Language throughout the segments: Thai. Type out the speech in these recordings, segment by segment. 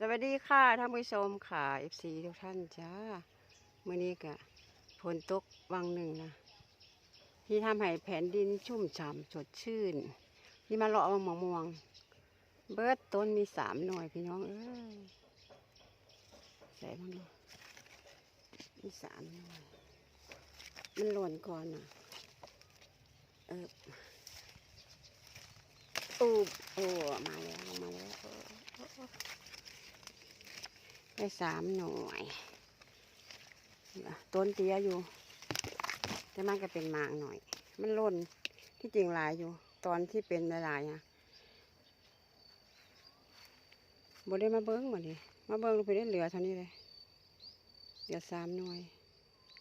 สวัสดีค่ะท่านผู้ชมค่ะ FC ทุกท่านจ้าเมื่อนี้ก็ฝนตกวังหนึ่งนะที่ทำให้แผ่นดินชุ่มฉ่ำสดชื่น ที่มาเลาะมะม่วง เบิดต้นมีสามหน่วยพี่น้องเอ้ยใส่บ้างดูมีสามหน่วยมันหล่นก่อนนะเออตูบโอ้มาแล้วมาแล้ว ได้สามหน่วยต้นเตี้ยอยู่ แต่มันก็เป็นหมากหน่อย มันล่นที่จริงหลายอยู่ ตอนที่เป็นหลายๆอะบ่ได้มาเบิ้งหมาดิมาเบิ้งลงไปได้เหลือเท่านี้เลยเหลือสามหน่วย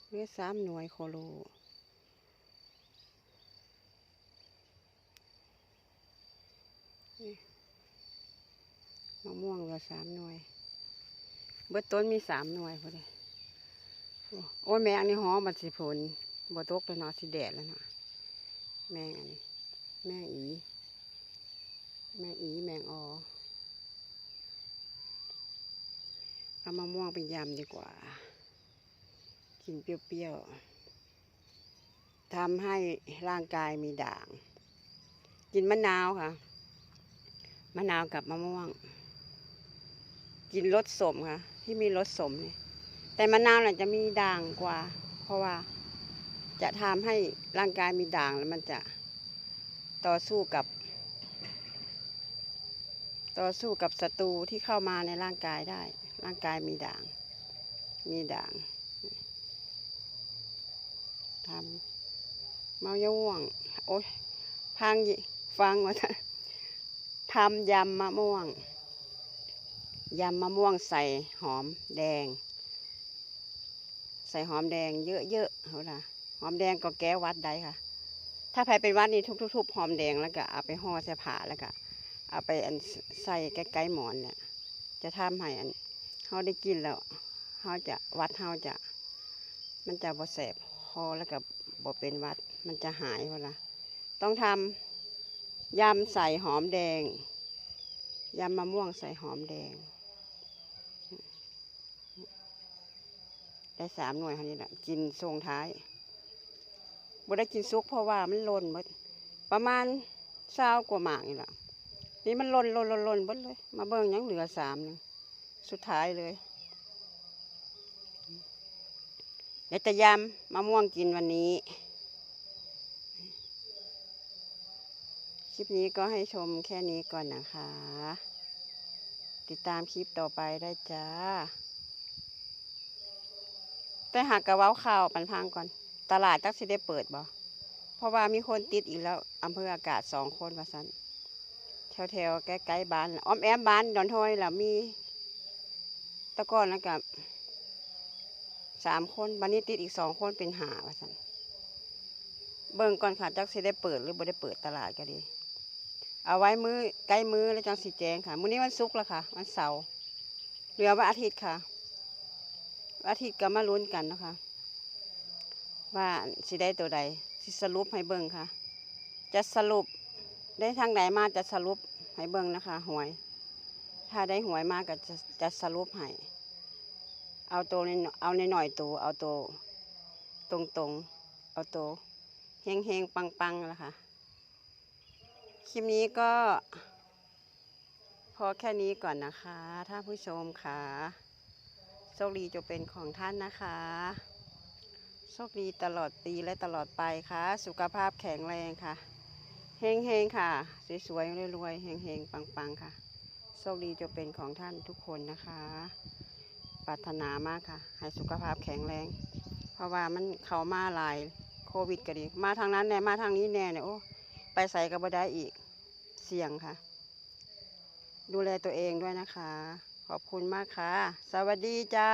เหลือสามหน่วยโคโลมะม่วงเหลือสามหน่วย เบิดต้นมีสามหน่วยพอดีโอ้ยแมงนี่หอมมันสิผลบ่ตกเลยเนาะสิแดดแล้วเนาะแมงอันนี้แมงอี แมงอีแมงออเอามะม่วงไปยำดีกว่า กินเปรี้ยวๆทำให้ร่างกายมีด่าง กินมะนาวค่ะ มะนาวกับมะม่วง กินรสสมค่ะ ที่มีรสสมเนี่ยแต่มะนาวน่ะจะมีด่างกว่า เพราะว่าจะทำให้ร่างกายมีด่างแล้วมันจะต่อสู้กับ ต่อสู้กับศัตรูที่เข้ามาในร่างกายได้ ร่างกายมีด่าง มีด่างทำเมาย่วง โอ๊ยพังยฟังว่าทำยำมะม่วง ยำมะม่วงใส่หอมแดง ใส่หอมแดงเยอะๆเอาล่ะหอมแดงก็แก้วัดได้ค่ะ ถ้าใครเป็นวัดนี่ทุบๆหอมแดงแล้วก็เอาไปห่อใส่ผ้าแล้วก็เอาไปอันใส่ใกล้ๆหมอนเนี่ยจะทำให้อันเขาได้กินแล้วเขาจะวัดเขาจะ มันจะบ่แสบคอแล้วก็บ่เป็นวัดมันจะหายเวลาต้องทำยำใส่หอมแดงยำมะม่วงใส่หอมแดง ได้สามหน่วยเท่านี้แหละกินทรงท้ายบ่ได้กินซุกเพราะว่ามันล่นหมดประมาณเช้ากว่าหมากนี่แหละนี่มันล่นล่นล่นล่นหมดเลย มาเบิ่งยังเหลือสามหนึงสุดท้ายเลยเดี๋ยวจะยำมะม่วงกินวันนี้ คลิปนี้ก็ให้ชมแค่นี้ก่อนนะคะ ติดตามคลิปต่อไปได้จ้า แต่หากกระเว้าข่าวปันพังก่อน ตลาดจักสิได้เปิดบ่เพราะว่ามีคนติดอีกแล้วอำเภออากาศสองคนว่าสันแถวแถวใกล้ๆบ้านอ้อมแอมบ้านดอนทอยแล้วมี ตะก้อนแล้วกับสามคนบันนี้ติดอีกสองคนเป็นหาว่าสันเบิ่งก่อนค่ะจักสิได้เปิดหรือบ่ได้เปิดตลาดก็ดี เอาไว้มือใกล้มือแล้วจังสิแจงค่ะมื้อนี้วันศุกร์แล้วค่ะ วันเสาร์เหลือวันอาทิตย์ค่ะ อาทิตย์ก็มาลุ้นกันนะคะ ว่าสิได้ตัวใดสิสรุปให้เบิ่งค่ะ จะสรุปได้ทางไหนมาจะสรุปให้เบิ่งนะคะ หวย ถ้าได้หวยมากก็จะจะสรุปให้เอาตัวในเอาในหน่อยตัวเอาตัวตรงตรงๆเอาตัวเฮงเฮงๆปังปังๆละค่ะคลิปนี้ก็ พอแค่นี้ก่อนนะคะท่านผู้ชมค่ะ โชคดีจะเป็นของท่านนะคะ โชคดีตลอดปีและตลอดไปค่ะ สุขภาพแข็งแรงค่ะเฮงเฮงค่ะ สวยๆรวยๆเฮงเฮงปังๆค่ะ โชคดีจะเป็นของท่านทุกคนนะคะปรารถนามากค่ะ ให้สุขภาพแข็งแรง เพราะว่ามันเขามาหลายโควิดก็ดี มาทางนั้นแน่มาทางนี้แน่เนี่ยโอ้ไปใส่ก็บ่ได้อีกเสี่ยงค่ะ ดูแลตัวเองด้วยนะคะ ขอบคุณมากค่ะ สวัสดีจ้า